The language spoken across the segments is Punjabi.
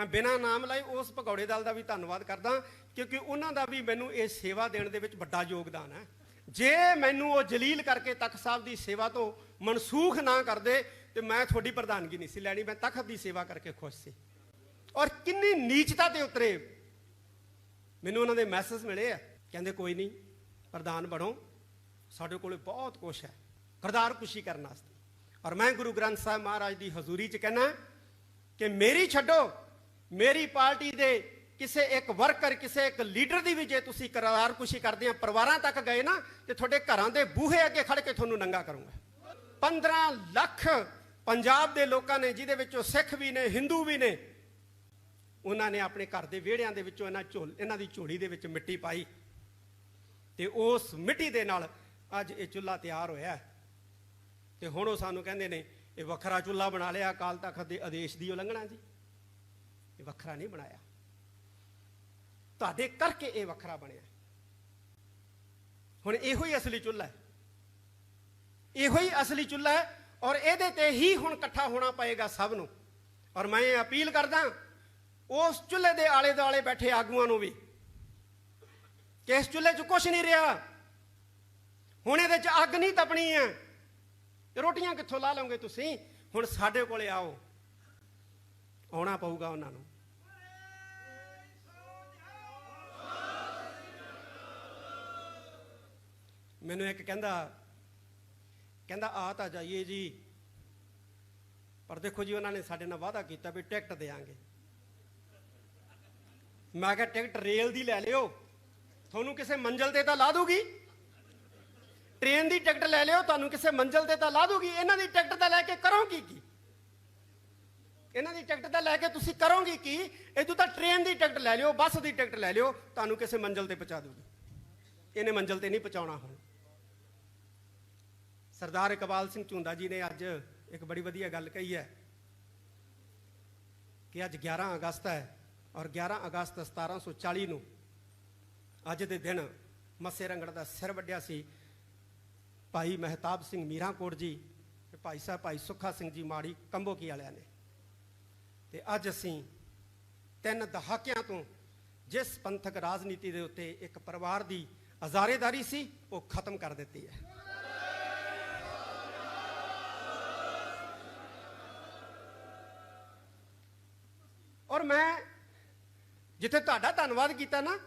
ਮੈਂ ਬਿਨਾਂ ਨਾਮ ਲਾਈ ਉਸ ਭਗੌੜੇ ਦਲ ਦਾ ਵੀ ਧੰਨਵਾਦ ਕਰਦਾ, ਕਿਉਂਕਿ ਉਹਨਾਂ ਦਾ ਵੀ ਮੈਨੂੰ ਇਹ ਸੇਵਾ ਦੇਣ ਦੇ ਵਿੱਚ ਵੱਡਾ ਯੋਗਦਾਨ ਹੈ। ਜੇ ਮੈਨੂੰ ਉਹ ਜਲੀਲ ਕਰਕੇ ਤਖਤ ਸਾਹਿਬ ਦੀ ਸੇਵਾ ਤੋਂ ਮਨਸੂਖ ਨਾ ਕਰਦੇ, ਤੇ ਮੈਂ ਤੁਹਾਡੀ ਪ੍ਰਧਾਨਗੀ ਨਹੀਂ ਸੀ ਲੈਣੀ, ਮੈਂ ਤਖਤ ਦੀ ਸੇਵਾ ਕਰਕੇ ਖੁਸ਼ ਸੀ। ਔਰ ਕਿੰਨੀ ਨੀਚਤਾ ਤੇ ਉਤਰੇ। ਮੈਨੂੰ ਉਹਨਾਂ ਦੇ ਮੈਸੇਜ ਮਿਲੇ ਆ, ਕਹਿੰਦੇ ਕੋਈ ਨਹੀਂ, ਪ੍ਰਧਾਨ ਬਣੋ। ਸਾਡੇ ਕੋਲੇ ਬਹੁਤ ਕੁਛ ਹੈ, ਕਰਦਾਰ ਖੁਸ਼ੀ ਕਰਨ ਵਾਸਤੇ। ਔਰ ਮੈਂ ਗੁਰੂ ਗ੍ਰੰਥ ਸਾਹਿਬ ਮਹਾਰਾਜ ਦੀ ਹਜ਼ੂਰੀ 'ਚ ਕਹਿਣਾ ਕਿ ਮੇਰੀ ਛੱਡੋ ਮੇਰੀ ਪਾਰਟੀ ਦੇ ਕਿਸੇ ਇੱਕ ਵਰਕਰ, ਕਿਸੇ ਇੱਕ ਲੀਡਰ ਦੀ ਵੀ ਜੇ ਤੁਸੀਂ ਕਰਾਰਕੁਸ਼ੀ ਕਰਦੇ ਆ, ਪਰਿਵਾਰਾਂ ਤੱਕ ਗਏ ਨਾ, ਤੇ ਤੁਹਾਡੇ ਘਰਾਂ ਦੇ ਬੂਹੇ ਅੱਗੇ ਖੜ ਕੇ ਤੁਹਾਨੂੰ ਨੰਗਾ ਕਰੂੰਗਾ। 15 ਲੱਖ ਪੰਜਾਬ ਦੇ ਲੋਕਾਂ ਨੇ, ਜਿਹਦੇ ਵਿੱਚੋਂ ਸਿੱਖ ਵੀ ਨੇ, ਹਿੰਦੂ ਵੀ ਨੇ, ਉਹਨਾਂ ਨੇ ਆਪਣੇ ਘਰ ਦੇ ਵਿਹੜਿਆਂ ਦੇ ਵਿੱਚੋਂ ਇਹਨਾਂ ਝੋਲ, ਇਹਨਾਂ ਦੀ ਝੋਲੀ ਦੇ ਵਿੱਚ ਮਿੱਟੀ ਪਾਈ। ਤੇ ਉਸ ਮਿੱਟੀ ਦੇ ਨਾਲ ਅੱਜ ਇਹ ਚੁੱਲ੍ਹਾ ਤਿਆਰ ਹੋਇਆ। ਹੈ। ਤੇ ਹੁਣ ਉਹ ਸਾਨੂੰ ਕਹਿੰਦੇ ਨੇ, ਇਹ ਵੱਖਰਾ ਚੁੱਲ੍ਹਾ ਬਣਾ ਲਿਆ, ਅਕਾਲ ਤਖਤ ਦੇ ਆਦੇਸ਼ ਦੀ ਉਲੰਘਣਾ ਜੀ। ਇਹ ਵੱਖਰਾ ਨਹੀਂ ਬਣਾਇਆ। ਤੁਹਾਡੇ ਕਰਕੇ ਇਹ ਵੱਖਰਾ ਬਣਿਆ। ਹੁਣ ਇਹੋ ਹੀ ਅਸਲੀ ਚੁੱਲ੍ਹਾ ਹੈ। ਇਹੋ ਹੀ ਅਸਲੀ ਚੁੱਲ੍ਹਾ ਹੈ ਔਰ ਇਹਦੇ ਤੇ ਹੀ ਹੁਣ ਇਕੱਠਾ ਹੋਣਾ ਪਏਗਾ ਸਭ ਨੂੰ। ਔਰ ਮੈਂ ਇਹ ਅਪੀਲ ਕਰਦਾ ਉਸ ਚੁੱਲ੍ਹੇ ਦੇ ਆਲੇ ਦੁਆਲੇ ਬੈਠੇ ਆਗੂਆਂ ਨੂੰ ਵੀ, ਕਿ ਇਸ ਚੁੱਲ੍ਹੇ 'ਚ ਕੁਝ ਨਹੀਂ ਰਿਹਾ। ਹੁਣ ਇਹਦੇ 'ਚ ਅੱਗ ਨਹੀਂ ਤਪਣੀ ਹੈ। ਰੋਟੀਆਂ ਕਿੱਥੋਂ ਲਾ ਲਓਗੇ ਤੁਸੀਂ? ਹੁਣ ਸਾਡੇ ਕੋਲੇ ਆਓ। ਆਉਣਾ ਪਊਗਾ ਉਹਨਾਂ ਨੂੰ। ਮੈਨੂੰ ਇੱਕ ਕਹਿੰਦਾ ਕਹਿੰਦਾ, ਆ ਤਾਂ ਜਾਈਏ ਜੀ। ਪਰ ਦੇਖੋ ਜੀ, ਉਹਨਾਂ ਨੇ ਸਾਡੇ ਨਾਲ ਵਾਅਦਾ ਕੀਤਾ ਵੀ ਟਿਕਟ ਦੇਾਂਗੇ ਮੈਂ ਕਿਹਾ, ਟਿਕਟ ਰੇਲ ਦੀ ਲੈ ਲਿਓ। ਤੁਹਾਨੂੰ ਕਿਸੇ ਮੰਜ਼ਲ ਤੇ ਤਾਂ ਲਾ ਦੂਗੀ। ਟ੍ਰੇਨ ਦੀ ਟਿਕਟ ਲੈ ਲਿਓ, ਤੁਹਾਨੂੰ ਕਿਸੇ ਮੰਜ਼ਲ ਤੇ ਤਾਂ ਲਾ ਦੂਗੀ। ਇਹਨਾਂ ਦੀ ਟਿਕਟ ਤਾਂ ਲੈ ਕੇ ਕਰੋ ਕੀ ਕੀ? ਇਹਨਾਂ ਦੀ ਟਿਕਟ ਤਾਂ ਲੈ ਕੇ ਤੁਸੀਂ ਕਰੋਗੇ ਕੀ? ਇਦੋਂ ਤਾਂ ਟ੍ਰੇਨ ਦੀ ਟਿਕਟ ਲੈ ਲਿਓ, ਬੱਸ ਦੀ ਟਿਕਟ ਲੈ ਲਿਓ, ਤੁਹਾਨੂੰ ਕਿਸੇ ਮੰਜ਼ਲ ਤੇ ਪਹੁੰਚਾ ਦੂਗੀ। ਇਹਨੇ ਮੰਜ਼ਲ ਤੇ ਨਹੀਂ ਪਹੁੰਚਾਉਣਾ ਹੁਣ। ਸਰਦਾਰ ਇਕਬਾਲ ਸਿੰਘ ਝੁੰਦਾ ਜੀ ਨੇ ਅੱਜ ਇੱਕ ਬੜੀ ਵਧੀਆ ਗੱਲ ਕਹੀ ਹੈ ਕਿ ਅੱਜ 11 ਅਗਸਤ ਹੈ ਔਰ 11 ਅਗਸਤ 1740 ਨੂੰ ਅੱਜ ਦੇ ਦਿਨ ਮੱਸੇ ਰੰਗੜ ਦਾ ਸਿਰ ਵੱਢਿਆ ਸੀ ਭਾਈ ਮਹਿਤਾਬ ਸਿੰਘ ਮੀਰਾਂਕੋਟ ਜੀ ਤੇ ਭਾਈ ਸਾਹਿਬ ਭਾਈ ਸੁੱਖਾ ਸਿੰਘ ਜੀ ਮਾੜੀ ਕੰਬੋਕੀ ਵਾਲਿਆਂ ਨੇ। ਤੇ ਅੱਜ ਅਸੀਂ ਤਿੰਨ ਦਹਾਕਿਆਂ ਤੋਂ ਜਿਸ ਪੰਥਕ ਰਾਜਨੀਤੀ ਦੇ ਉੱਤੇ ਇੱਕ ਪਰਿਵਾਰ ਦੀ ਅਜ਼ਾਰੇਦਾਰੀ ਸੀ, ਉਹ ਖਤਮ ਕਰ ਦਿੱਤੀ ਹੈ। ਔਰ ਮੈਂ ਜਿੱਥੇ ਤੁਹਾਡਾ ਧੰਨਵਾਦ ਕੀਤਾ ਨਾ,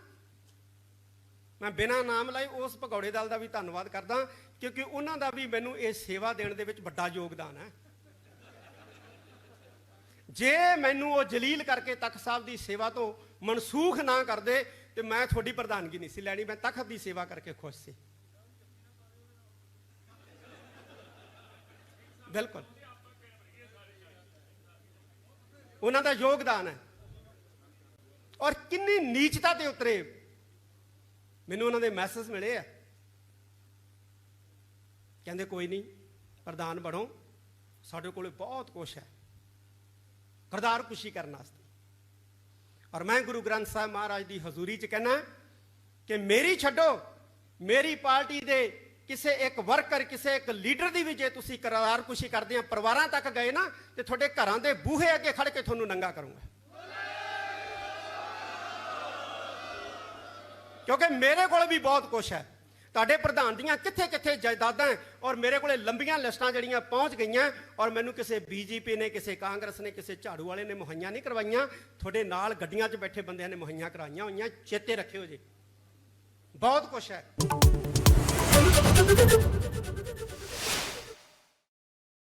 ਮੈਂ ਬਿਨਾਂ ਨਾਮ ਲਾਏ ਉਸ ਭਗੌੜੇ ਦਲ ਦਾ ਵੀ ਧੰਨਵਾਦ ਕਰਦਾ, ਕਿਉਂਕਿ ਉਹਨਾਂ ਦਾ ਵੀ ਮੈਨੂੰ ਇਹ ਸੇਵਾ ਦੇਣ ਦੇ ਵਿੱਚ ਵੱਡਾ ਯੋਗਦਾਨ ਹੈ। ਜੇ ਮੈਨੂੰ ਉਹ ਜਲੀਲ ਕਰਕੇ ਤਖਤ ਸਾਹਿਬ ਦੀ ਸੇਵਾ ਤੋਂ ਮਨਸੂਖ ਨਾ ਕਰਦੇ, ਤੇ ਮੈਂ ਤੁਹਾਡੀ ਪ੍ਰਧਾਨਗੀ ਨਹੀਂ ਸੀ ਲੈਣੀ, ਮੈਂ ਤਖਤ ਦੀ ਸੇਵਾ ਕਰਕੇ ਖੁਸ਼ ਸੀ। ਬਿਲਕੁਲ। ਉਹਨਾਂ ਦਾ ਯੋਗਦਾਨ ਹੈ। ਔਰ ਕਿੰਨੀ ਨੀਚਤਾ ਤੇ ਉਤਰੇ। ਮੈਨੂੰ ਉਹਨਾਂ ਦੇ ਮੈਸੇਜ ਮਿਲੇ ਆ। ਕਹਿੰਦੇ, ਕੋਈ ਨਹੀਂ, ਪ੍ਰਧਾਨ ਬਣੋ। ਸਾਡੇ ਕੋਲੇ ਬਹੁਤ ਕੁਛ ਹੈ। ਕਰਤਾਰ ਕੁਸ਼ੀ ਕਰਨ ਵਾਸਤੇ। ਔਰ ਮੈਂ ਗੁਰੂ ਗ੍ਰੰਥ ਸਾਹਿਬ ਮਹਾਰਾਜ ਦੀ ਹਜ਼ੂਰੀ 'ਚ ਕਹਿਣਾ ਕਿ ਮੇਰੀ ਛੱਡੋ, ਮੇਰੀ ਪਾਰਟੀ ਦੇ ਕਿਸੇ ਇੱਕ ਵਰਕਰ, ਕਿਸੇ ਇੱਕ ਲੀਡਰ ਦੀ ਵੀ ਜੇ ਤੁਸੀਂ ਕਰਤਾਰ ਕੁਸ਼ੀ ਕਰਦੇ ਆ, ਪਰਿਵਾਰਾਂ ਤੱਕ ਗਏ ਨਾ, ਤੇ ਤੁਹਾਡੇ ਘਰਾਂ ਦੇ ਬੂਹੇ ਅੱਗੇ ਖੜ ਕੇ ਤੁਹਾਨੂੰ ਨੰਗਾ ਕਰੂੰਗਾ। ਕਿਉਂਕਿ ਮੇਰੇ ਕੋਲ ਵੀ ਬਹੁਤ ਕੁਝ ਹੈ। ਤੁਹਾਡੇ ਪ੍ਰਧਾਨ ਦੀਆਂ ਕਿੱਥੇ ਕਿੱਥੇ ਜਾਇਦਾਦਾਂ ਔਰ ਮੇਰੇ ਕੋਲੇ ਲੰਬੀਆਂ ਲਿਸਟਾਂ ਜਿਹੜੀਆਂ ਪਹੁੰਚ ਗਈਆਂ ਔਰ ਮੈਨੂੰ ਕਿਸੇ ਬੀਜੇਪੀ ਨੇ, ਕਿਸੇ ਕਾਂਗਰਸ ਨੇ, ਕਿਸੇ ਝਾੜੂ ਵਾਲੇ ਨੇ ਮੁਹੱਈਆ ਨਹੀਂ ਕਰਵਾਈਆਂ। ਤੁਹਾਡੇ ਨਾਲ ਗੱਡੀਆਂ 'ਚ ਬੈਠੇ ਬੰਦਿਆਂ ਨੇ ਮੁਹੱਈਆ ਕਰਾਈਆਂ ਹੋਈਆਂ। ਚੇਤੇ ਰੱਖਿਓ ਜੀ। ਬਹੁਤ ਕੁਝ ਹੈ।